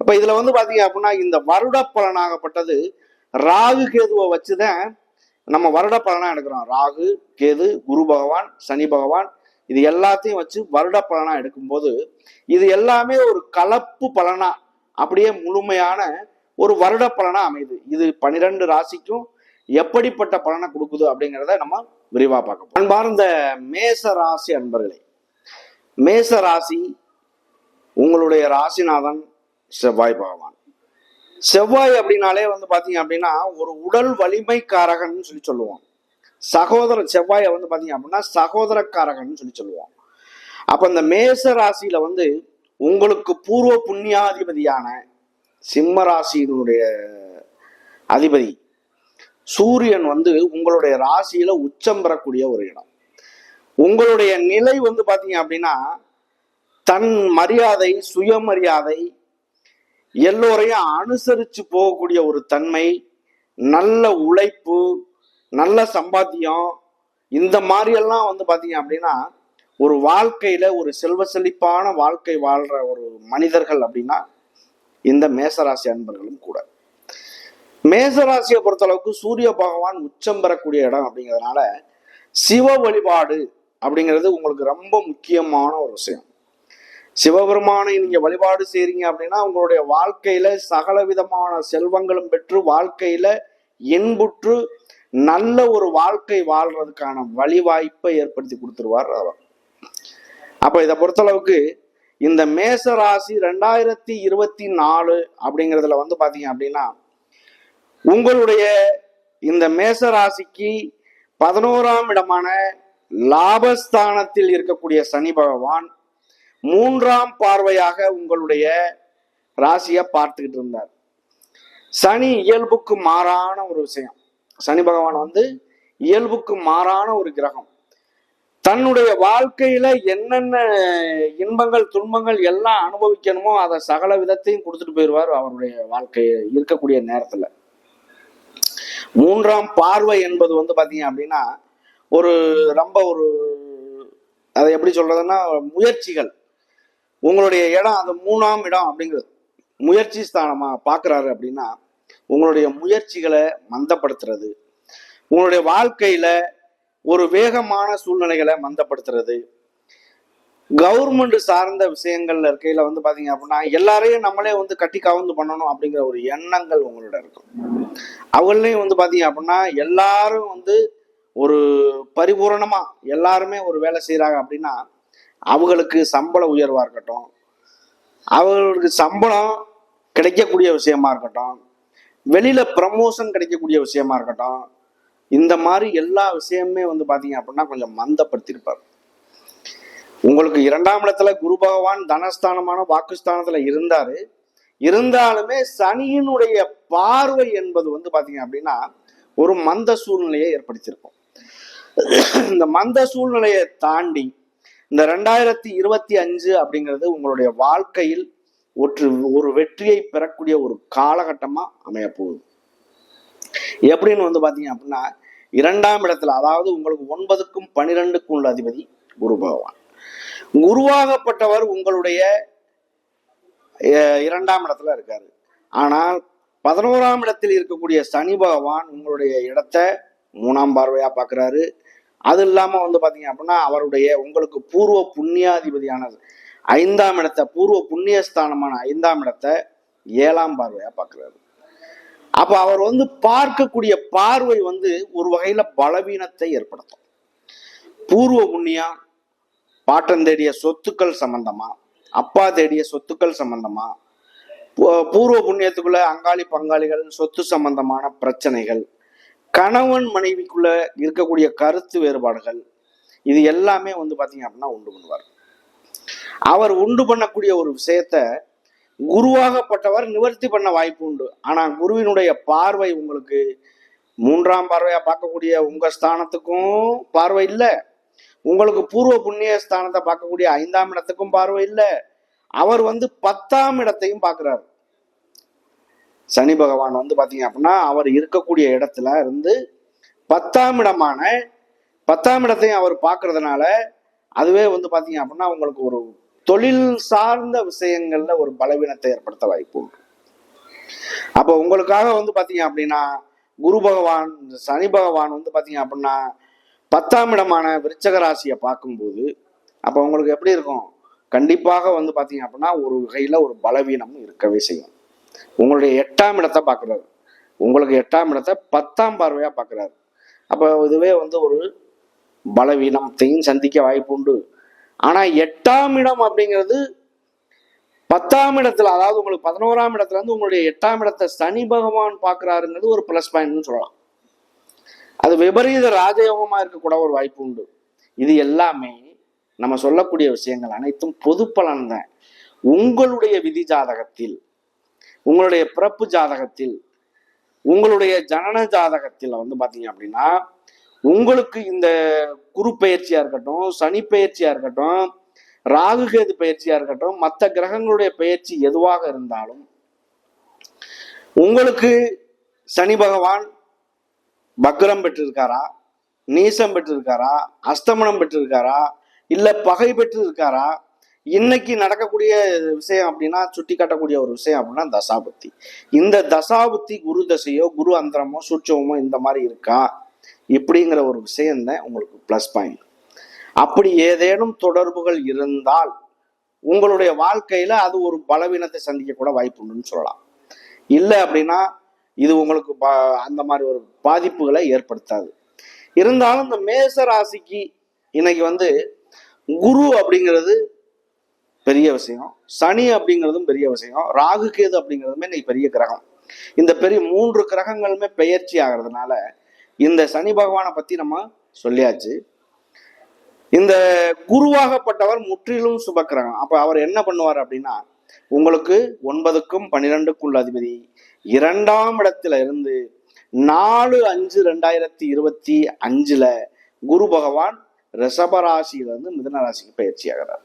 அப்ப இதுல வந்து பாத்தீங்க அப்படின்னா இந்த வருட பலனாகப்பட்டது ராகு கேதுவை வச்சுதான் நம்ம வருட பலனா எடுக்கிறோம். ராகு கேது குரு பகவான் சனி பகவான் இது எல்லாத்தையும் வச்சு வருட பலனா எடுக்கும்போது இது எல்லாமே ஒரு கலப்பு பலனா அப்படியே முழுமையான ஒரு வருட பலனா அமையுது. இது பனிரெண்டு ராசிக்கும் எப்படிப்பட்ட பலனை கொடுக்குது அப்படிங்கிறத நம்ம விரிவா பார்க்க போறோம். அன்பார்ந்த மேச ராசி அன்பர்களே மேச ராசி உங்களுடைய ராசிநாதன் செவ்வாய் பகவான். செவ்வாய் அப்படின்னாலே வந்து பாத்தீங்க அப்படின்னா ஒரு உடல் வலிமைக்காரகன் சொல்லி சொல்லுவோம். சகோதர செவ்வாயை வந்து பாத்தீங்க அப்படின்னா சகோதரக்காரகன் சொல்லி சொல்லுவோம். அப்ப இந்த மேச ராசியில வந்து உங்களுக்கு பூர்வ புண்ணியாதிபதியான சிம்ம ராசியினுடைய அதிபதி சூரியன் வந்து உங்களுடைய ராசியில உச்சம் பெறக்கூடிய ஒரு இடம். உங்களுடைய நிலை வந்து பாத்தீங்க அப்படின்னா தன் மரியாதை சுயமரியாதை எல்லோரையும் அனுசரிச்சு போகக்கூடிய ஒரு தன்மை நல்ல உழைப்பு நல்ல சம்பாத்தியம் இந்த மாதிரி எல்லாம் வந்து பாத்தீங்க அப்படின்னா ஒரு வாழ்க்கையில ஒரு செல்வ செழிப்பான வாழ்க்கை வாழ்ற ஒரு மனிதர்கள் அப்படின்னா இந்த மேசராசி அன்பர்களும் கூட. மேசராசியை பொறுத்தளவுக்கு சூரிய பகவான் உச்சம் பெறக்கூடிய இடம் அப்படிங்கிறதுனால சிவ வழிபாடு அப்படிங்கிறது உங்களுக்கு ரொம்ப முக்கியமான ஒரு விஷயம். சிவபெருமானை நீங்க வழிபாடு செய்றீங்க அப்படின்னா உங்களுடைய வாழ்க்கையில சகல விதமான செல்வங்களும் பெற்று வாழ்க்கையில இன்புற்று நல்ல ஒரு வாழ்க்கை வாழ்றதுக்கான வழிவாய்ப்பை ஏற்படுத்தி கொடுத்துருவார் அவர் அப்ப இதை பொறுத்தளவுக்கு இந்த மேச ராசி ரெண்டாயிரத்தி இருபத்தி நாலு அப்படிங்கிறதுல வந்து பாத்தீங்க அப்படின்னா உங்களுடைய இந்த மேச ராசிக்கு பதினோராம் இடமான லாபஸ்தானத்தில் இருக்கக்கூடிய சனி பகவான் மூன்றாம் பார்வையாக உங்களுடைய ராசியை பார்த்துக்கிட்டு இருந்தார். சனி இயல்புக்கு மாறான ஒரு விஷயம். சனி பகவான் வந்து இயல்புக்கு மாறான ஒரு கிரகம். தன்னுடைய வாழ்க்கையில என்னென்ன இன்பங்கள் துன்பங்கள் எல்லாம் அனுபவிக்கணுமோ அதை சகல விதத்தையும் கொடுத்துட்டு போயிடுவார் அவருடைய வாழ்க்கை இருக்கக்கூடிய நேரத்துல. மூன்றாம் பார்வை என்பது வந்து பாத்தீங்க அப்படின்னா ஒரு ரொம்ப ஒரு அதை எப்படி சொல்றதுன்னா முயற்சிகள். உங்களுடைய இடம் அந்த மூணாம் இடம் அப்படிங்கிறது. முயற்சி ஸ்தானமா பாக்குறாரு அப்படின்னா உங்களுடைய முயற்சிகளை மந்தப்படுத்துறது. உங்களுடைய வாழ்க்கையில ஒரு வேகமான சூழ்நிலைகளை மந்தப்படுத்துறது. கவர்மெண்ட் சார்ந்த விஷயங்கள்ல இருக்கையில வந்து பாத்தீங்க அப்படின்னா எல்லாரையும் நம்மளே வந்து கட்டி கவுந்து பண்ணணும் அப்படிங்கிற ஒரு எண்ணங்கள் உங்களோட இருக்கும். அவங்களையும் வந்து பாத்தீங்க அப்படின்னா எல்லாரும் வந்து ஒரு பரிபூரணமா எல்லாருமே ஒரு வேலை செய்யறாங்க அப்படின்னா அவங்களுக்கு சம்பள உயர்வா இருக்கட்டும். அவர்களுக்கு சம்பளம் கிடைக்கக்கூடிய விஷயமா இருக்கட்டும். வெளியில ப்ரமோஷன் கிடைக்கக்கூடிய விஷயமா இருக்கட்டும். இந்த மாதிரி எல்லா விஷயமுமே வந்து பாத்தீங்க அப்படின்னா கொஞ்சம் மந்தப்படுத்தியிருப்பார். உங்களுக்கு இரண்டாம் இடத்துல குரு பகவான் தனஸ்தானமான வாக்குஸ்தானத்துல இருந்தாரு. இருந்தாலுமே சனியினுடைய பார்வை என்பது வந்து பாத்தீங்க அப்படின்னா ஒரு மந்த சூழ்நிலையை ஏற்படுத்தியிருக்கும். இந்த மந்த சூழ்நிலையை தாண்டி இந்த ரெண்டாயிரத்தி இருபத்தி அஞ்சு அப்படிங்கிறது உங்களுடைய வாழ்க்கையில் ஒரு ஒரு வெற்றியை பெறக்கூடிய ஒரு காலகட்டமா அமைய போகுது எப்படின்னு வந்து பாத்தீங்க அப்படின்னா இரண்டாம் இடத்துல அதாவது உங்களுக்கு ஒன்பதுக்கும் பனிரெண்டுக்கும் உள்ள அதிபதி குரு பகவான். குருவாகப்பட்டவர் உங்களுடைய இரண்டாம் இடத்துல இருக்காரு. ஆனால் பதினோராம் இடத்தில் இருக்கக்கூடிய சனி பகவான் உங்களுடைய இடத்த மூணாம் பார்வையா பார்க்குறாரு அது இல்லாம வந்து பாத்தீங்க அப்படின்னா அவருடைய உங்களுக்கு பூர்வ புண்ணியாதிபதியான ஐந்தாம் இடத்தை பூர்வ புண்ணியஸ்தானமான ஐந்தாம் இடத்தை ஏழாம் பார்வையா பார்க்குறாரு அப்ப அவர் வந்து பார்க்கக்கூடிய பார்வை வந்து ஒரு வகையில பலவீனத்தை ஏற்படுத்தும். பூர்வ புண்ணியம் பாட்டம் தேடிய சொத்துக்கள் சம்பந்தமா? அப்பா தேடிய சொத்துக்கள் சம்பந்தமா? பூ- பூர்வ புண்ணியத்துக்குள்ள அங்காளி பங்காளிகள் சொத்து சம்பந்தமான பிரச்சனைகள் கணவன் மனைவிக்குள்ள இருக்கக்கூடிய கருத்து வேறுபாடுகள் இது எல்லாமே வந்து பார்த்தீங்க அப்படின்னா உண்டு பண்ணுவார். அவர் உண்டு பண்ணக்கூடிய ஒரு விஷயத்த குருவாகப்பட்டவர் நிவர்த்தி பண்ண வாய்ப்பு உண்டு. ஆனால் குருவினுடைய பார்வை உங்களுக்கு மூன்றாம் பார்வையா பார்க்கக்கூடிய உங்க ஸ்தானத்துக்கும் பார்வை இல்லை. உங்களுக்கு பூர்வ புண்ணிய ஸ்தானத்தை பார்க்கக்கூடிய ஐந்தாம் இடத்துக்கும் பார்வை இல்லை. அவர் வந்து பத்தாம் இடத்தையும் பார்க்குறாரு. சனி பகவான் வந்து பார்த்தீங்க அப்படின்னா அவர் இருக்கக்கூடிய இடத்துல இருந்து பத்தாம் இடமான பத்தாம் இடத்தையும் அவர் பார்க்கறதுனால அதுவே வந்து பார்த்தீங்க அப்படின்னா உங்களுக்கு ஒரு தொழில் சார்ந்த விஷயங்கள்ல ஒரு பலவீனத்தை ஏற்படுத்த வாய்ப்பு உண்டு. அப்போ உங்களுக்காக வந்து பார்த்தீங்க அப்படின்னா குரு பகவான் சனி பகவான் வந்து பார்த்தீங்க அப்படின்னா பத்தாம் இடமான விருச்சக ராசியை பார்க்கும்போது அப்போ உங்களுக்கு எப்படி இருக்கும்? கண்டிப்பாக வந்து பார்த்தீங்க அப்படின்னா ஒரு வகையில் ஒரு பலவீனமும் இருக்கவே செய்யும். உங்களுடைய எட்டாம் இடத்தை பார்க்குறாரு. உங்களுக்கு எட்டாம் இடத்தை பத்தாம் பார்வையா பார்க்குறாரு. அப்போ இதுவே வந்து ஒரு பலவீனத்தையும் சந்திக்க வாய்ப்பு உண்டு. ஆனா எட்டாம் இடம் அப்படிங்கிறது பத்தாம் இடத்துல அதாவது உங்களுக்கு பதினோராம் இடத்துல இருந்து உங்களுடைய எட்டாம் இடத்தை சனி பகவான் பார்க்குறாருங்கிறது ஒரு ப்ளஸ் பாயிண்ட்னு சொல்லலாம். அது விபரீத ராஜயோகமா இருக்கக்கூட ஒரு வாய்ப்பு உண்டு. இது எல்லாமே நம்ம சொல்லக்கூடிய விஷயங்கள் அனைத்தும் பொது பலன் தான். உங்களுடைய விதி ஜாதகத்தில் உங்களுடைய பிறப்பு ஜாதகத்தில் உங்களுடைய ஜனன ஜாதகத்தில் வந்து பாத்தீங்க அப்படின்னா உங்களுக்கு இந்த குரு பயிற்சியா இருக்கட்டும் சனி பயிற்சியா இருக்கட்டும் ராகுகேது பயிற்சியாக பயிற்சியா இருக்கட்டும் மற்ற கிரகங்களுடைய பயிற்சி எதுவாக இருந்தாலும் உங்களுக்கு சனி பகவான் பக்ரம் பெற்றிருக்காரா? நீசம் பெற்றிருக்காரா? அஸ்தமனம் பெற்றிருக்காரா? இல்ல பகை பெற்று இருக்காரா இன்னைக்கு நடக்கக்கூடிய விஷயம் அப்படின்னா சுட்டி காட்டக்கூடிய ஒரு விஷயம் அப்படின்னா தசாபுத்தி. இந்த தசாபுத்தி குரு தசையோ குரு அந்தரமோ சூட்சமோ இந்த மாதிரி இருக்கா? இப்படிங்கிற ஒரு விஷயம் தான் உங்களுக்கு ப்ளஸ் பாயிண்ட் அப்படி ஏதேனும் தொடர்புகள் இருந்தால் உங்களுடைய வாழ்க்கையில அது ஒரு பலவீனத்தை சந்திக்க கூட வாய்ப்பு உண்டுன்னு சொல்லலாம். இல்லை அப்படின்னா இது உங்களுக்கு பா- அந்த மாதிரி ஒரு பாதிப்புகளை ஏற்படுத்தாது. இருந்தாலும் இந்த மேச ராசிக்கு இன்னைக்கு வந்து குரு அப்படிங்கிறது பெரிய விஷயம் சனி அப்படிங்கிறதும் பெரிய விஷயம் ராகு கேது அப்படிங்கிறதுமே இன்னைக்கு பெரிய கிரகம். இந்த பெரிய மூன்று கிரகங்களுமே பெயர்ச்சி ஆகிறதுனால இந்த சனி பகவானை பத்தி நம்ம சொல்லியாச்சு. இந்த குருவாகப்பட்டவர் முற்றிலும் சுபக்கிரகம் அப்ப அவர் என்ன பண்ணுவார் அப்படின்னா உங்களுக்கு ஒன்பதுக்கும் பன்னிரெண்டுக்குள்ள அதிபதி இரண்டாம் இடத்துல இருந்து நாலு அஞ்சு ரெண்டாயிரத்தி இருபத்தி அஞ்சுல குரு பகவான் ரிஷபராசியிலிருந்து மிதன ராசிக்கு பயிற்சி ஆகிறார்.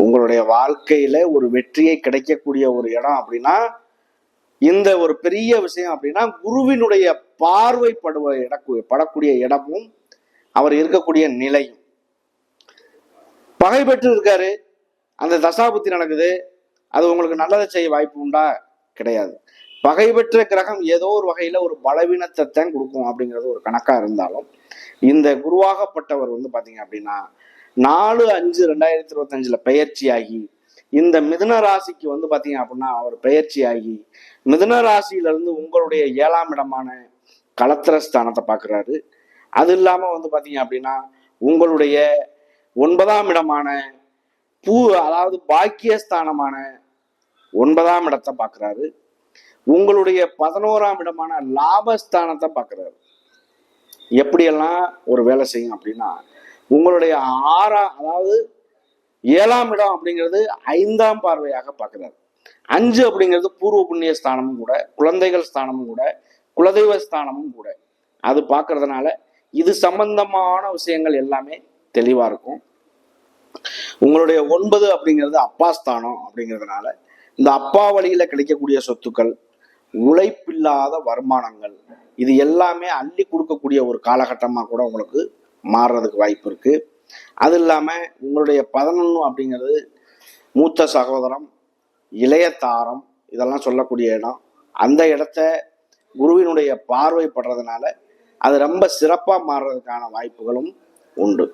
உங்களுடைய வாழ்க்கையில ஒரு வெற்றியை கிடைக்கக்கூடிய ஒரு இடம் அப்படின்னா இந்த ஒரு பெரிய விஷயம் அப்படின்னா குருவினுடைய பார்வைப்படுவ இட படக்கூடிய இடமும் அவர் இருக்கக்கூடிய நிலையும். பகை பெற்று இருக்காரு. அந்த தசாபுத்தி நடக்குது. அது உங்களுக்கு நல்லதை செய்ய வாய்ப்பு உண்டா? கிடையாது. பகை பெற்ற கிரகம் ஏதோ ஒரு வகையில ஒரு பலவீனத்தை தான் கொடுக்கும் அப்படிங்கிறது ஒரு கணக்கா இருந்தாலும் இந்த குருவாகப்பட்டவர் வந்து பாத்தீங்க அப்படின்னா நாலு அஞ்சு ரெண்டாயிரத்தி இருபத்தஞ்சுல பெயர்ச்சியாகி இந்த மிதுன ராசிக்கு வந்து பாத்தீங்க அப்படின்னா அவர் பெயர்ச்சியாகி மிதுன ராசியிலிருந்து உங்களுடைய ஏழாம் இடமான களத்திர ஸ்தானத்தை பார்க்குறாரு அது இல்லாமல் வந்து பாத்தீங்க அப்படின்னா உங்களுடைய ஒன்பதாம் இடமான பூ அதாவது பாக்கியஸ்தானமான ஒன்பதாம் இடத்தை பார்க்குறாரு உங்களுடைய பதினோராம் இடமான லாபஸ்தானத்தை பார்க்குறாரு எப்படியெல்லாம் ஒரு வேலை செய்யும் அப்படின்னா உங்களுடைய ஆறாம் அதாவது ஏழாம் இடம் அப்படிங்கிறது ஐந்தாம் பார்வையாக பார்க்கிறார். அஞ்சு அப்படிங்கிறது பூர்வ புண்ணிய ஸ்தானமும் கூட குழந்தைகள் ஸ்தானமும் கூட குலதெய்வ ஸ்தானமும் கூட. அது பார்க்கறதுனால இது சம்பந்தமான விஷயங்கள் எல்லாமே தெளிவா இருக்கும். உங்களுடைய ஒன்பது அப்படிங்கிறது அப்பா ஸ்தானம் அப்படிங்கிறதுனால இந்த அப்பா வழியில கிடைக்கக்கூடிய சொத்துக்கள் உழைப்பில்லாத வருமானங்கள் இது எல்லாமே அள்ளி கொடுக்கக்கூடிய ஒரு காலகட்டமாக கூட உங்களுக்கு மாறுறதுக்கு வாய்ப்பு இருக்கு. அது இல்லாமல் உங்களுடைய பதினொன்று அப்படிங்கிறது மூத்த சகோதரம் இளைய தாரம் இதெல்லாம் சொல்லக்கூடிய இடம். அந்த இடத்த குருவினுடைய பார்வைப்படுறதுனால அது ரொம்ப சிறப்பாக மாறுறதுக்கான வாய்ப்புகளும் உண்டு.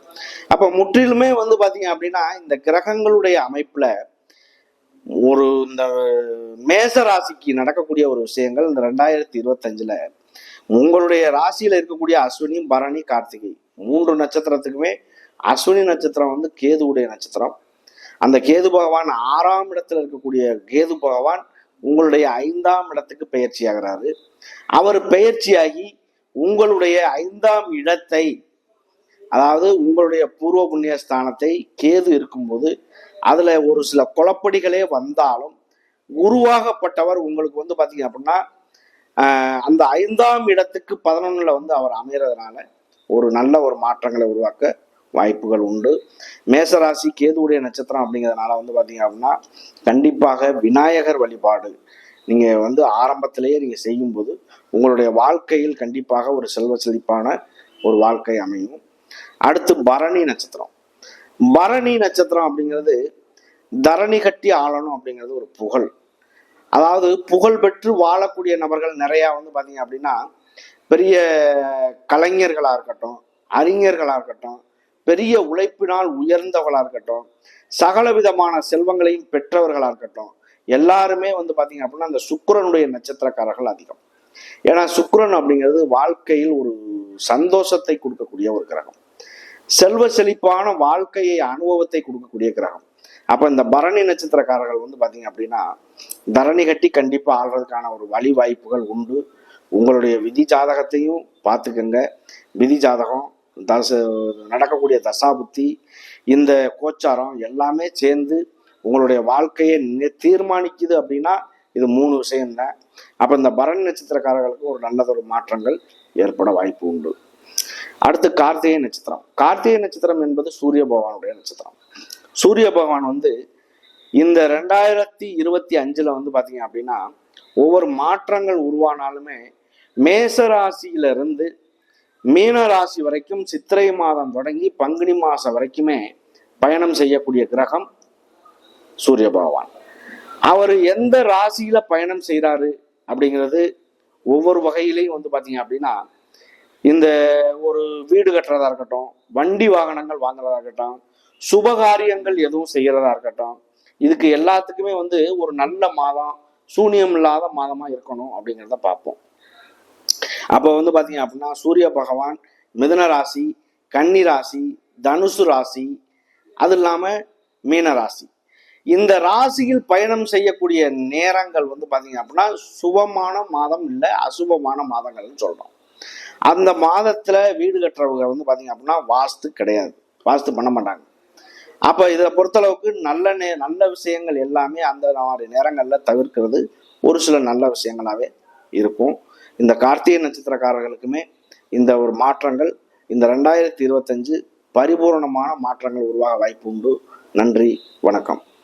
அப்போ முற்றிலுமே வந்து பார்த்தீங்க அப்படின்னா இந்த கிரகங்களுடைய அமைப்பில் ஒரு இந்த மேச ராசிக்கு நடக்கக்கூடிய ஒரு விஷயங்கள் இந்த ரெண்டாயிரத்தி இருபத்தஞ்சில் உங்களுடைய ராசியில இருக்கக்கூடிய அஸ்வினி பரணி கார்த்திகை மூன்று நட்சத்திரத்துக்குமே அஸ்வினி நட்சத்திரம் வந்து கேதுவுடைய நட்சத்திரம். அந்த கேது பகவான் ஆறாம் இடத்துல இருக்கக்கூடிய கேது பகவான் உங்களுடைய ஐந்தாம் இடத்துக்கு பெயர்ச்சி ஆகிறாரு அவர் பெயர்ச்சியாகி உங்களுடைய ஐந்தாம் இடத்தை அதாவது உங்களுடைய பூர்வ புண்ணிய ஸ்தானத்தை கேது இருக்கும்போது அதுல ஒரு சில குழப்படிகளே வந்தாலும் உருவாகப்பட்டவர் உங்களுக்கு வந்து பாத்தீங்க அப்படின்னா அந்த ஐந்தாம் இடத்துக்கு பதினொன்னுல வந்து அவர் அமைகிறதுனால ஒரு நல்ல ஒரு மாற்றங்களை உருவாக்க வாய்ப்புகள் உண்டு. மேசராசி கேதுவுடைய நட்சத்திரம் அப்படிங்கிறதுனால வந்து பார்த்தீங்க அப்படின்னா கண்டிப்பாக விநாயகர் வழிபாடு நீங்கள் வந்து ஆரம்பத்திலேயே நீங்கள் செய்யும்போது உங்களுடைய வாழ்க்கையில் கண்டிப்பாக ஒரு செல்வ செழிப்பான ஒரு வாழ்க்கை அமையும். அடுத்து பரணி நட்சத்திரம். பரணி நட்சத்திரம் அப்படிங்கிறது தரணி கட்டி ஆளணும் அப்படிங்கிறது ஒரு புகழ். அதாவது புகழ் பெற்று வாழக்கூடிய நபர்கள் நிறையா வந்து பார்த்தீங்க அப்படின்னா பெரிய கலைஞர்களாக இருக்கட்டும் அறிஞர்களாக இருக்கட்டும் பெரிய உழைப்பினால் உயர்ந்தவர்களாக இருக்கட்டும் சகல விதமான செல்வங்களையும் பெற்றவர்களாக இருக்கட்டும் எல்லாருமே வந்து பார்த்தீங்க அப்படின்னா அந்த சுக்கரனுடைய நட்சத்திரக்காரர்கள் அதிகம். ஏன்னா சுக்கிரன் அப்படிங்கிறது வாழ்க்கையில் ஒரு சந்தோஷத்தை கொடுக்கக்கூடிய ஒரு கிரகம். செல்வ செழிப்பான வாழ்க்கையை அனுபவத்தை கொடுக்கக்கூடிய கிரகம். அப்போ இந்த பரணி நட்சத்திரக்காரர்கள் வந்து பார்த்தீங்க அப்படின்னா தரணி கட்டி கண்டிப்பாக ஆள்றதுக்கான ஒரு வழி வாய்ப்புகள் உண்டு. உங்களுடைய விதி ஜாதகத்தையும் பார்த்துக்கங்க. விதி ஜாதகம் தச நடக்கக்கூடிய தசாபுத்தி இந்த கோச்சாரம் எல்லாமே சேர்ந்து உங்களுடைய வாழ்க்கையை தீர்மானிக்குது அப்படின்னா இது மூணு விஷயம்தான் அப்போ இந்த பரணி நட்சத்திரக்காரர்களுக்கு ஒரு நல்லதொரு மாற்றங்கள் ஏற்பட வாய்ப்பு உண்டு. அடுத்து கார்த்திகை நட்சத்திரம். கார்த்திகை நட்சத்திரம் என்பது சூரிய பகவானுடைய நட்சத்திரம். சூரிய பகவான் வந்து இந்த ரெண்டாயிரத்தி இருபத்தி அஞ்சுல வந்து பாத்தீங்க அப்படின்னா ஒவ்வொரு மாற்றங்கள் உருவானாலுமே மேச ராசியிலிருந்து மீன ராசி வரைக்கும் சித்திரை மாதம் தொடங்கி பங்குனி மாசம் வரைக்குமே பயணம் செய்யக்கூடிய கிரகம் சூரிய பகவான். அவர் எந்த ராசியில பயணம் செய்கிறாரு அப்படிங்கிறது ஒவ்வொரு வகையிலையும் வந்து பாத்தீங்க அப்படின்னா இந்த ஒரு வீடு கட்டுறதா இருக்கட்டும் வண்டி வாகனங்கள் வாங்குறதா இருக்கட்டும் சுபகாரியங்கள் எதுவும் செய்யறதா இருக்கட்டும் இதுக்கு எல்லாத்துக்குமே வந்து ஒரு நல்ல மாதம் சூனியம் இல்லாத மாதமா இருக்கணும் அப்படிங்கிறத பார்ப்போம். அப்போ வந்து பார்த்தீங்க அப்படின்னா சூரிய பகவான் மிதுன ராசி கன்னி ராசி தனுசு ராசி அது இல்லாமல் மீன ராசி. இந்த ராசியில் பயணம் செய்யக்கூடிய நேரங்கள் வந்து பார்த்தீங்க அப்படின்னா சுபமான மாதம் இல்லை அசுபமான மாதங்கள்னு சொல்கிறோம் அந்த மாதத்தில் வீடு கட்டுறவங்க வந்து பார்த்தீங்க அப்படின்னா வாஸ்து கிடையாது. வாஸ்து பண்ண மாட்டாங்க. அப்போ இதை பொறுத்தளவுக்கு நல்ல நே நல்ல விஷயங்கள் எல்லாமே அந்த மாதிரி நேரங்களில் தவிர்க்கிறது ஒரு சில நல்ல விஷயங்களாகவே இருக்கும். இந்த கார்த்திகை நட்சத்திரக்காரர்களுக்குமே இந்த ஒரு மாற்றங்கள் இந்த ரெண்டாயிரத்தி இருபத்தஞ்சு பரிபூரணமான மாற்றங்கள் உருவாக வாய்ப்பு உண்டு நன்றி வணக்கம்.